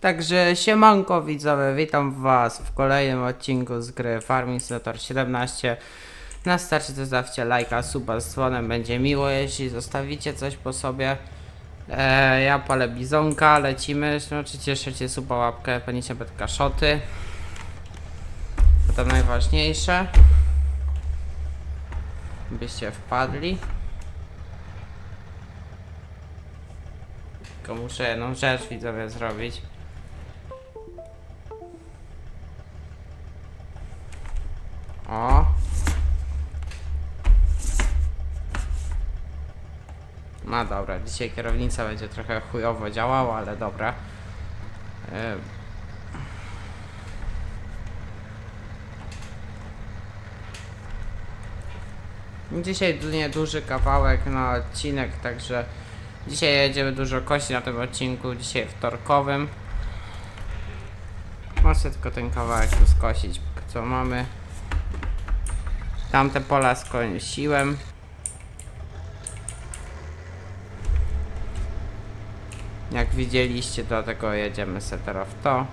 Także siemanko widzowie, witam was w kolejnym odcinku z gry Farming Simulator 17 Na starcie zostawcie lajka, suba z dzwonem, będzie miło jeśli zostawicie coś po sobie. E, Ja palę bizonka, lecimy, no czy cieszycie suba łapkę, panicie betka szoty. To najważniejsze. Byście wpadli. Tylko muszę jedną rzecz widzowie zrobić O. No dobra, dzisiaj kierownica będzie trochę chujowo działała, ale dobra. Dzisiaj du- nieduży kawałek na odcinek, także dzisiaj jedziemy dużo kości na tym odcinku, dzisiaj wtorkowym. Muszę tylko ten kawałek tu skosić, co mamy. Tamte pola skosiłem. Jak widzieliście, dlatego jedziemy sobie teraz w to.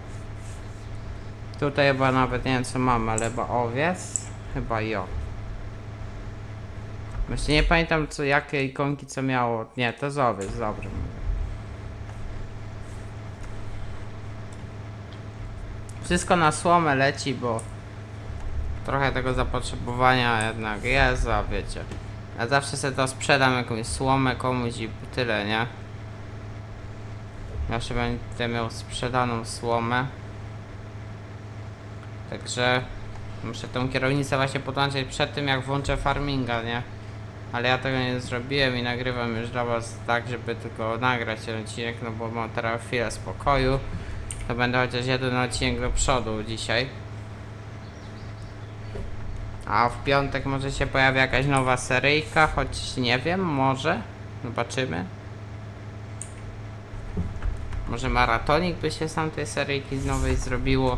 Tutaj chyba nawet nie wiem co mamy, ale chyba owiec? Chyba jo. Właśnie nie pamiętam co, jakie ikonki co miało. Nie, to z owiec, dobrze. Wszystko na słomę leci, bo trochę tego zapotrzebowania jednak jest, a wiecie. Ja zawsze sobie to sprzedam jakąś słomę komuś i tyle, nie? Zawsze będę miał sprzedaną słomę. Także muszę tą kierownicę właśnie podłączyć przed tym jak włączę farminga, nie? Ale ja tego nie zrobiłem i nagrywam już dla was tak, żeby tylko nagrać ten odcinek, no bo mam teraz chwilę spokoju. To będę chociaż jeden odcinek do przodu dzisiaj. A w piątek może się pojawi jakaś nowa seryjka, choć nie wiem, może. Zobaczymy. Może maratonik by się z tamtej seryjki z nowej zrobiło.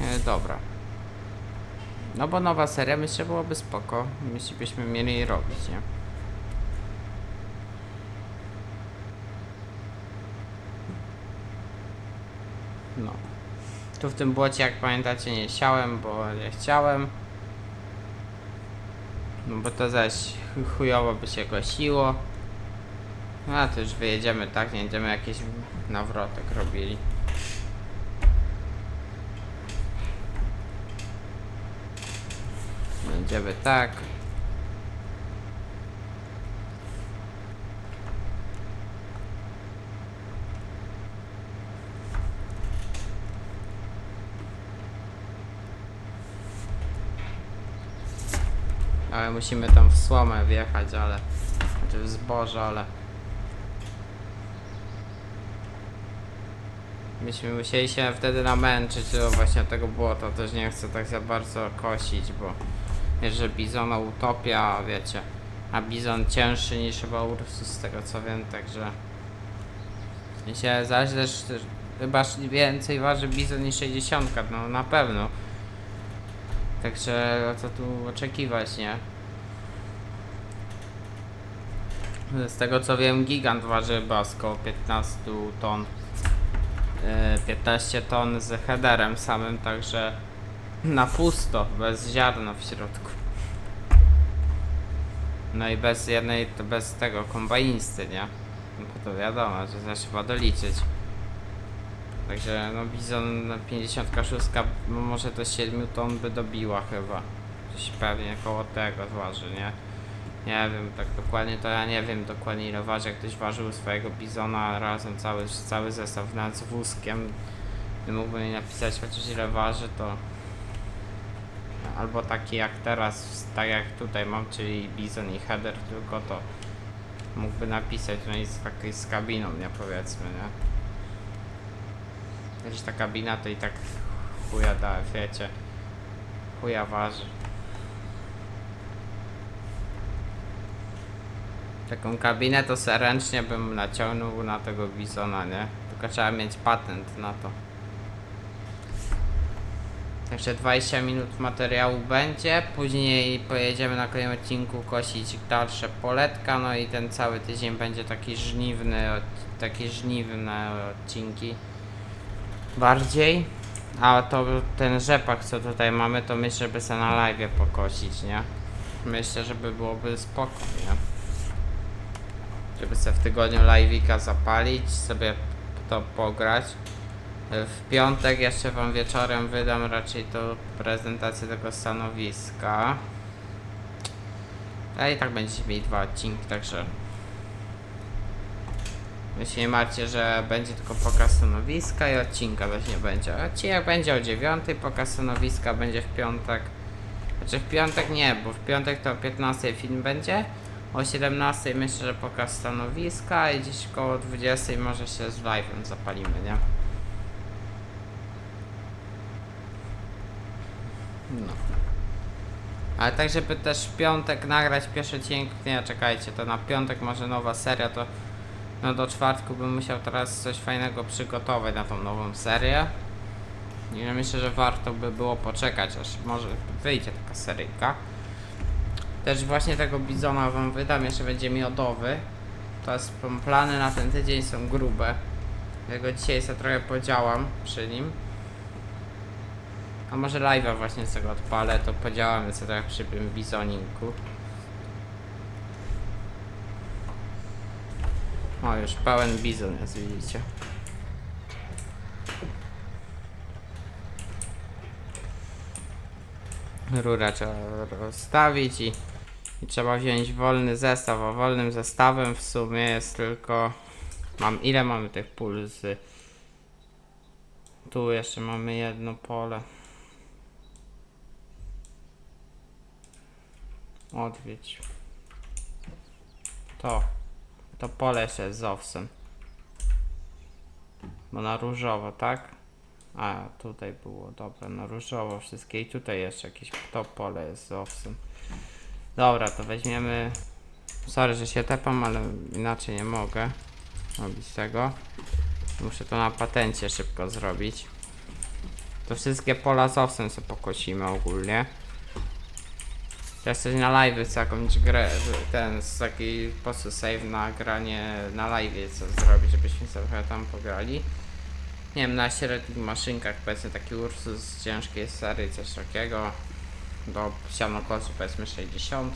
E, dobra. No bo nowa seria myślę byłoby spoko, jeśli byśmy mieli robić, nie? No. Tu w tym błocie, jak pamiętacie, nie siałem, bo nie chciałem. No bo to zaś chu- chujowo by się kosiło. No a to już wyjedziemy tak, nie będziemy jakiś nawrotek robili. Będziemy tak. Ale musimy tam w słomę wjechać, ale... Znaczy w zboże, ale... Myśmy musieli się wtedy namęczyć, to właśnie tego błota też nie chcę tak za bardzo kosić, bo... Wiesz, że bizona utopia, wiecie... A bizon cięższy niż chyba Ursus, z tego co wiem, także... Mi się zaś też... też Chyba więcej waży bizon niż 60, no na pewno. Także co tu oczekiwać, nie? Z tego co wiem, gigant waży około 15 ton. Yy, 15 ton z headerem samym, także na pusto, bez ziarna w środku. No i bez jednej, to bez tego kombainisty, nie? No to wiadomo, że trzeba doliczyć. Także no bizon na 56 no może to 7 ton by dobiła chyba. Coś pewnie koło tego waży, nie? Nie wiem, tak dokładnie to ja nie wiem dokładnie ile waży, jak ktoś ważył swojego bizona razem cały, cały zestaw z wózkiem. Mógłby mi napisać chociaż ile waży to albo taki jak teraz, tak jak tutaj mam, czyli bizon i header tylko to mógłby napisać, no i z takiej z kabiną, nie powiedzmy, nie? Jakaś ta kabina to i tak chuja da, wiecie. Chuja waży. Taką kabinę to se ręcznie bym naciągnął na tego bizona, nie? Tylko trzeba mieć patent na to. Także 20 minut materiału będzie, później pojedziemy na kolejnym odcinku kosić dalsze poletka, no i ten cały tydzień będzie taki żniwny, takie żniwne odcinki bardziej. A to ten rzepak co tutaj mamy, to myślę, żeby se na live pokosić, nie? Myślę, żeby byłoby spoko, nie? Żeby sobie w tygodniu live'ika zapalić, sobie to pograć. W piątek jeszcze wam wieczorem wydam raczej to prezentację tego stanowiska. A i tak będziecie mieli dwa odcinki, także Wy nie że będzie tylko pokaz stanowiska i odcinka też nie będzie. Odcinek będzie o 9, pokaz stanowiska będzie w piątek. Znaczy w piątek nie, bo w piątek to o 15 film będzie. O 17 myślę, że pokaz stanowiska i gdzieś koło 20 może się z live'em zapalimy, nie? No. Ale tak, żeby też w piątek nagrać pierwszy odcinek, nie, czekajcie, to na piątek może nowa seria, to no do czwartku bym musiał teraz coś fajnego przygotować na tą nową serię. I ja myślę, że warto by było poczekać, aż może wyjdzie taka seryjka. Też właśnie tego bizona wam wydam, jeszcze będzie miodowy. To jest plany na ten tydzień są grube. Ja go dzisiaj sobie trochę podziałam przy nim. A może live'a właśnie z tego odpalę, to podziałamy sobie trochę przy tym bizoninku. O, już pełen bizon jest, widzicie. Rurę trzeba rozstawić i, i trzeba wziąć wolny zestaw. A wolnym zestawem w sumie jest tylko... Mam ile mamy tych pulsy? Tu jeszcze mamy jedno pole. Odwiedź. To. To pole jeszcze jest z owsem. Bo na różowo, tak? A, tutaj było, dobra, na różowo wszystkie i tutaj jeszcze jakieś to pole jest z owsem. Dobra, to weźmiemy... Sorry, że się tepam, ale inaczej nie mogę robić tego. Muszę to na patencie szybko zrobić. To wszystkie pola z owsem sobie pokosimy ogólnie. Teraz coś na live chcę jakąś grę, ten z taki po prostu save na granie na live co zrobić, żebyśmy sobie tam pograli. Nie wiem, na średnich maszynkach powiedzmy taki Ursus z ciężkiej serii, coś takiego. Do sianokosu powiedzmy 60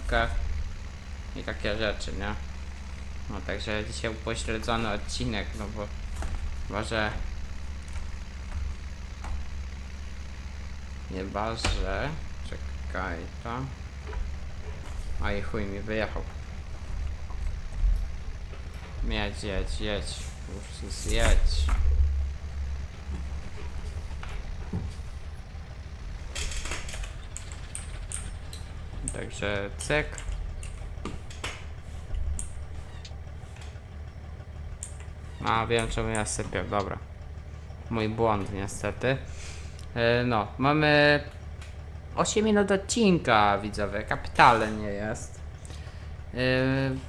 i takie rzeczy, nie? No także dzisiaj upośledzony odcinek, no bo może Chyba, że... Czekaj, to... A i chuj mi wyjechał. Jedź, jedź, jedź. Ursus, jedź. Także cyk. A wiem czemu ja sypię, dobra. Mój błąd niestety. E, No, mamy 8 minut odcinka, widzowie, kapitalnie jest. Yy,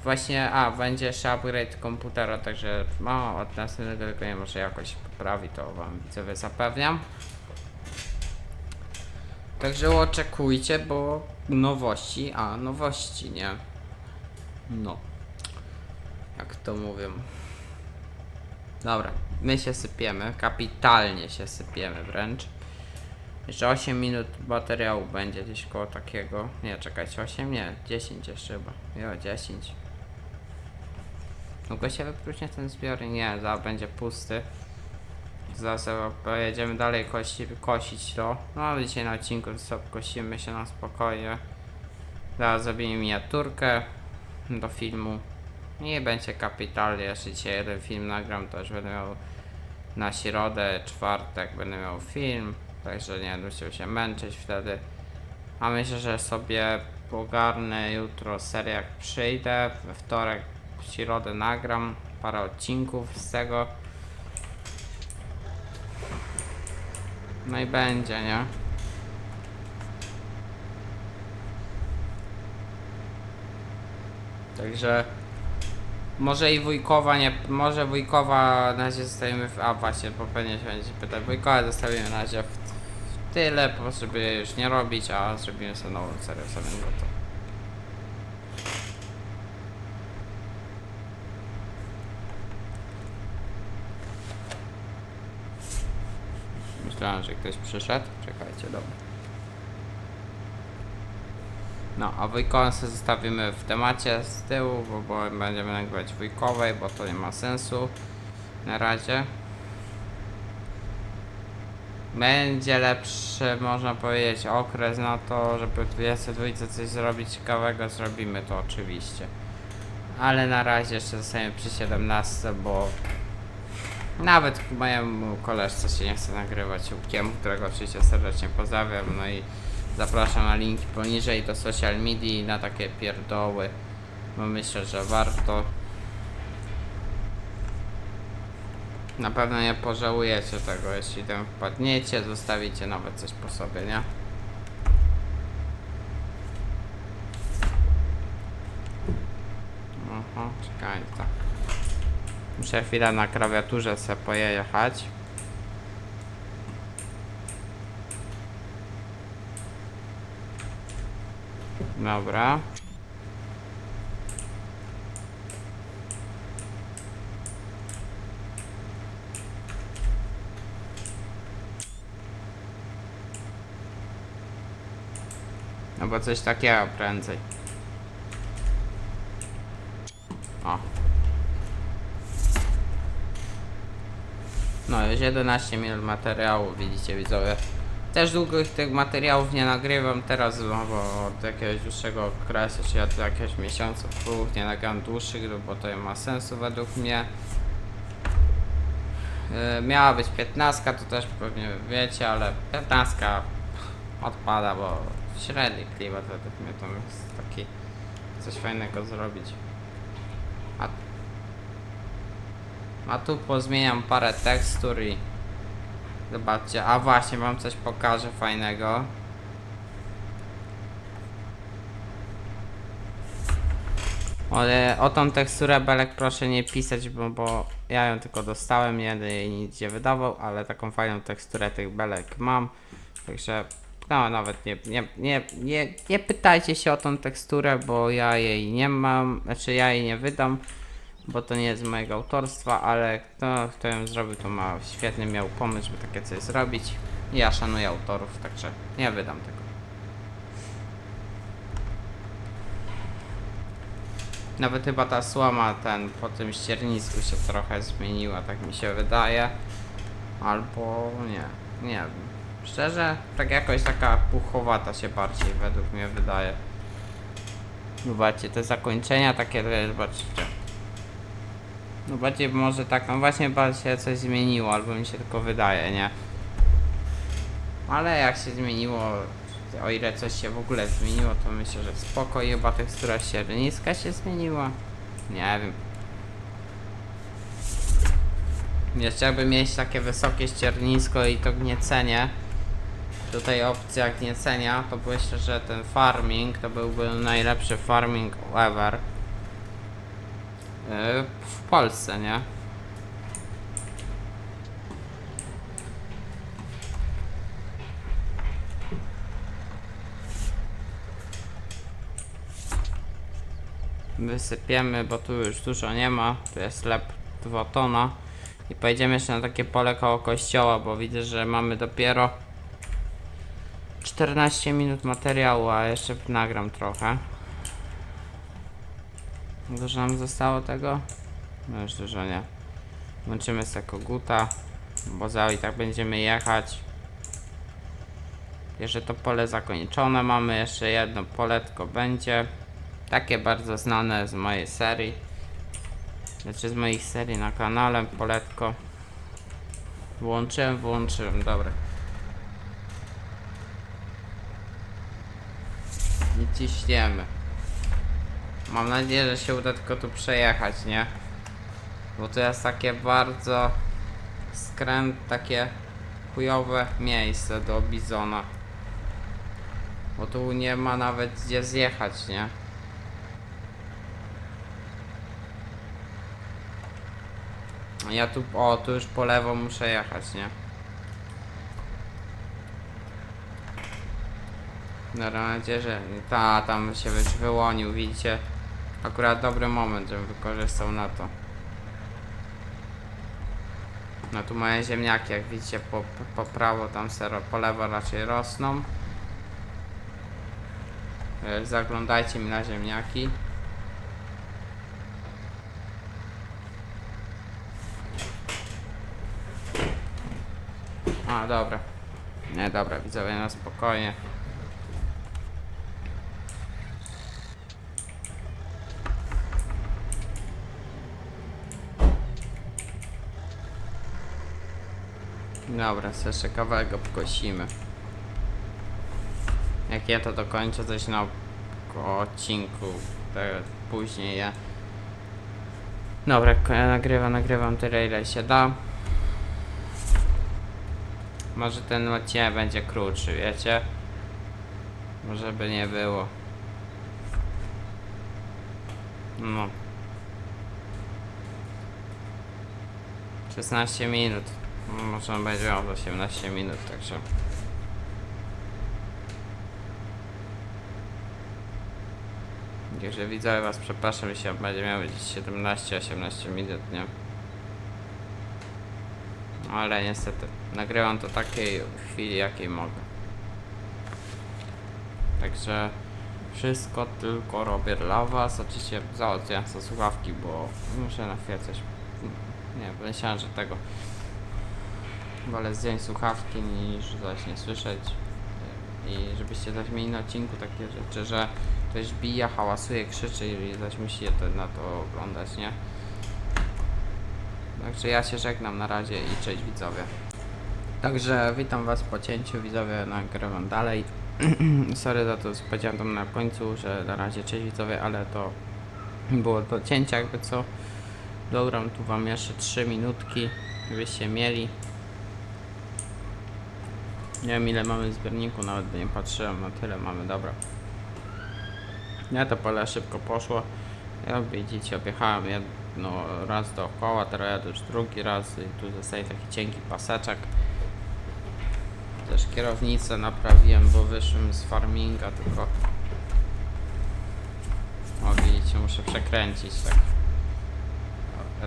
właśnie, a, będzie jeszcze upgrade komputera, także no, od następnego tygodnia może jakoś poprawi, to wam widzowie zapewniam. Także oczekujcie, bo nowości, a, nowości, nie? No. Jak to mówią. Dobra, my się sypiemy, kapitalnie się sypiemy wręcz. Jeszcze 8 minut materiału będzie gdzieś koło takiego. Nie, czekajcie, 8? Nie, 10 jeszcze chyba. Jo, 10. Mogę się wypróżniać ten zbiornik? Nie, zaraz będzie pusty. Zaraz pojedziemy dalej kosi, kosić to. No dzisiaj na odcinku sobie kosimy się na spokojnie. Zaraz zrobimy miniaturkę do filmu. I będzie kapitalnie. Jeszcze dzisiaj jeden film nagram, to już będę miał na środę, czwartek będę miał film. Także nie musiał się męczyć wtedy. A myślę, że sobie ogarnę jutro serię jak przyjdę. We wtorek, w środę nagram parę odcinków z tego. No i będzie, nie? Także może i wujkowa nie, może wujkowa na razie zostawimy w, a właśnie, bo pewnie się będzie pytać, wujkowa zostawimy na razie w tyle, po prostu żeby już nie robić, a zrobimy sobie nową serię samym to. Myślałem, że ktoś przyszedł. Czekajcie, dobra. No, a wujkową zostawimy w temacie z tyłu, bo, bo będziemy nagrywać wujkowej, bo to nie ma sensu na razie. Będzie lepszy, można powiedzieć, okres na to, żeby w 22 coś zrobić ciekawego, zrobimy to oczywiście. Ale na razie jeszcze zostajemy przy 17, bo nawet mojemu koleżce się nie chce nagrywać łukiem, którego oczywiście serdecznie pozdrawiam, no i zapraszam na linki poniżej do social media na takie pierdoły, bo myślę, że warto. Na pewno nie pożałujecie tego, jeśli tam wpadniecie, zostawicie nawet coś po sobie, nie? Aha, czekajcie. Muszę chwilę na klawiaturze sobie pojechać. Dobra. No bo coś takiego prędzej. O. No już 11 minut materiału, widzicie widzowie. Też długich tych materiałów nie nagrywam teraz, no bo od jakiegoś dłuższego okresu, czy od jakiegoś miesiąca, nie nagram dłuższych, no bo to nie ma sensu według mnie. Yy, miała być 15, to też pewnie wiecie, ale 15 odpada, bo średni klimat według mnie to jest taki coś fajnego zrobić. A, a tu pozmieniam parę tekstur i zobaczcie, a właśnie wam coś pokażę fajnego. Ale o tą teksturę Belek proszę nie pisać, bo, bo ja ją tylko dostałem, nie jej nic nie wydawał, ale taką fajną teksturę tych Belek mam. Także no nawet nie, nie, nie, nie, nie pytajcie się o tą teksturę, bo ja jej nie mam, znaczy ja jej nie wydam, bo to nie jest mojego autorstwa, ale kto, kto ją zrobił, to ma świetny miał pomysł, żeby takie coś zrobić. Ja szanuję autorów, także nie wydam tego. Nawet chyba ta słoma ten po tym ściernisku się trochę zmieniła, tak mi się wydaje. Albo nie, nie wiem. Szczerze, tak jakoś taka puchowata się bardziej według mnie wydaje. Zobaczcie, te zakończenia takie, jest, zobaczcie. No bardziej może tak, no właśnie bardziej coś zmieniło, albo mi się tylko wydaje, nie? Ale jak się zmieniło, o ile coś się w ogóle zmieniło, to myślę, że spoko i chyba tekstura ścierniska się zmieniła. Nie wiem. Jeszcze jakby mieć takie wysokie ściernisko i to gniecenie, tutaj opcja gniecenia, to myślę, że ten farming to byłby najlepszy farming ever. Yy, w Polsce, nie? Wysypiemy, bo tu już dużo nie ma. Tu jest lep 2 tona. I pojedziemy jeszcze na takie pole koło kościoła, bo widzę, że mamy dopiero 14 minut materiału, a jeszcze nagram trochę. Dużo nam zostało tego? No już dużo nie. Włączymy sobie koguta, bo za i tak będziemy jechać. Jeszcze to pole zakończone mamy, jeszcze jedno poletko będzie. Takie bardzo znane z mojej serii. Znaczy z moich serii na kanale, poletko. Włączyłem, włączyłem, dobra. I ciśniemy. Mam nadzieję, że się uda tylko tu przejechać, nie? Bo to jest takie bardzo skręt, takie chujowe miejsce do bizona. Bo tu nie ma nawet gdzie zjechać, nie? Ja tu, o, tu już po lewo muszę jechać, nie? No mam nadzieję, że ta tam się już wyłonił, widzicie? Akurat dobry moment, żebym wykorzystał na to. No tu moje ziemniaki, jak widzicie, po, po prawo tam sero, po lewo raczej rosną. E, Zaglądajcie mi na ziemniaki. A, dobra. Nie, dobra, widzowie, na spokojnie. Dobra, sobie jeszcze kawałek obkosimy. Jak ja to dokończę coś na odcinku, to później ja. Dobra, ja nagrywam, nagrywam tyle ile się da. Może ten odcinek będzie krótszy, wiecie? Może by nie było. No. 16 minut. Może będzie miał 18 minut, także. Także widzowie was przepraszam, jeśli będzie miał gdzieś 17-18 minut, nie? Ale niestety, nagrywam to takiej chwili, jakiej mogę. Także wszystko tylko robię dla was. Oczywiście załatwiam sobie słuchawki, bo muszę na chwilę coś... Nie, myślałem, że tego... Wolę zdjąć słuchawki niż coś nie słyszeć. I żebyście też mieli na odcinku takie rzeczy, że ktoś bija, hałasuje, krzyczy i zaś musicie to, na to oglądać, nie? Także ja się żegnam na razie i cześć widzowie. Także witam was po cięciu, widzowie, nagrywam dalej. Sorry za to, powiedziałem tam na końcu, że na razie cześć widzowie, ale to było do cięcia jakby co. Dogram tu wam jeszcze 3 minutki, żebyście mieli. Nie wiem ile mamy w zbiorniku, nawet nie patrzyłem, na tyle mamy, dobra. Ja to pole szybko poszło. Jak widzicie, objechałem jedno raz dookoła, teraz już drugi raz i tu zostaje taki cienki paseczek. Też kierownicę naprawiłem, bo wyszłem z farminga, tylko o widzicie, muszę przekręcić tak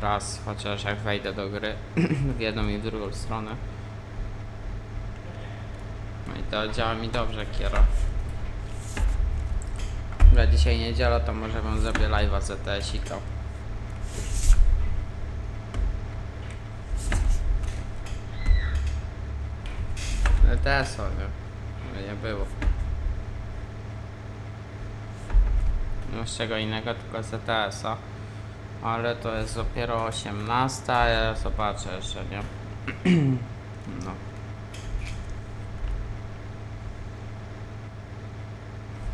raz, chociaż jak wejdę do gry w jedną i w drugą stronę. No i to działa mi dobrze, kiero. Dobra, dzisiaj niedziela, to może wam zrobię live'a z ETS-ika. ETS-o, nie? Nie było. No z czego innego, tylko z ETS-a. Ale to jest dopiero 18, a ja zobaczę jeszcze, nie? No.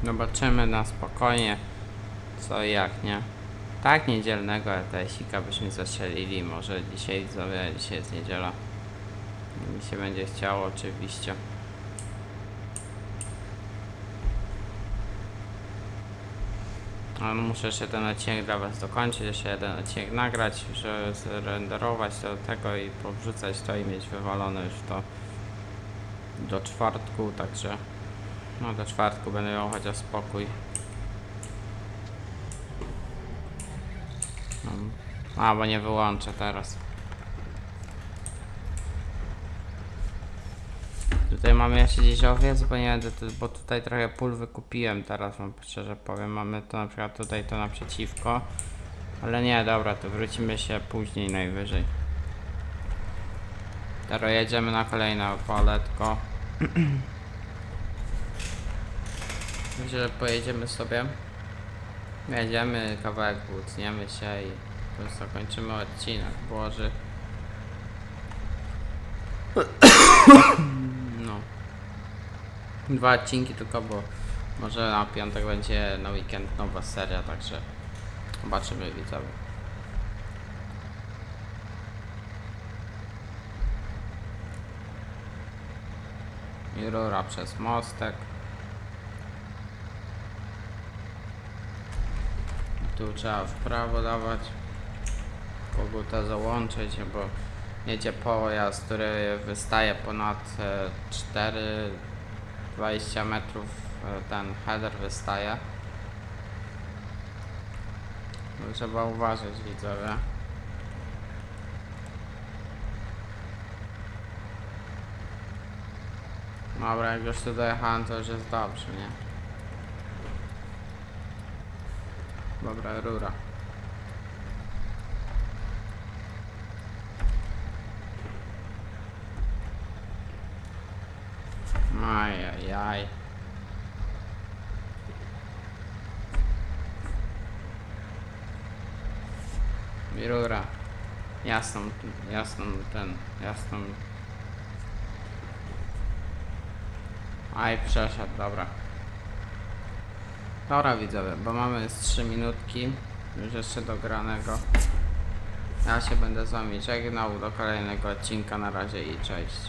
Zobaczymy na spokojnie co i jak, nie? Tak niedzielnego ETS-ika byśmy zastrzelili, może dzisiaj, sobie, dzisiaj jest niedziela. Mi się będzie chciało oczywiście. No muszę jeszcze ten odcinek dla was dokończyć, jeszcze jeden odcinek nagrać, żeby zrenderować do tego i powrzucać to i mieć wywalone już to do czwartku, także no do czwartku będę miał chociaż spokój. No. A, bo nie wyłączę teraz. Tutaj mamy jeszcze gdzieś owiec, bo nie bo tutaj trochę pól wykupiłem teraz, wam szczerze powiem. Mamy to na przykład tutaj to naprzeciwko. Ale nie, dobra, to wrócimy się później najwyżej. Teraz jedziemy na kolejne poletko. Że pojedziemy sobie. Jedziemy, kawałek utniemy się i po prostu zakończymy odcinek. Boży. No. Dwa odcinki tylko, bo może na piątek będzie na weekend nowa seria, także zobaczymy widzowie. I rura przez mostek. Tu trzeba w prawo dawać. Koguta załączyć, bo jedzie pojazd, który wystaje ponad e, 4 20 metrów e, ten header wystaje. Trzeba uważać widzowie. Dobra, jak już tu dojechałem, to już jest dobrze, nie? Dobra, rura. Ajajaj. I rura. Jasną, jasną ten, jasną. Aj, przeszedł, dobra. Dobra widzowie, bo mamy z 3 minutki już jeszcze do granego. Ja się będę z wami żegnał do kolejnego odcinka, na razie i cześć.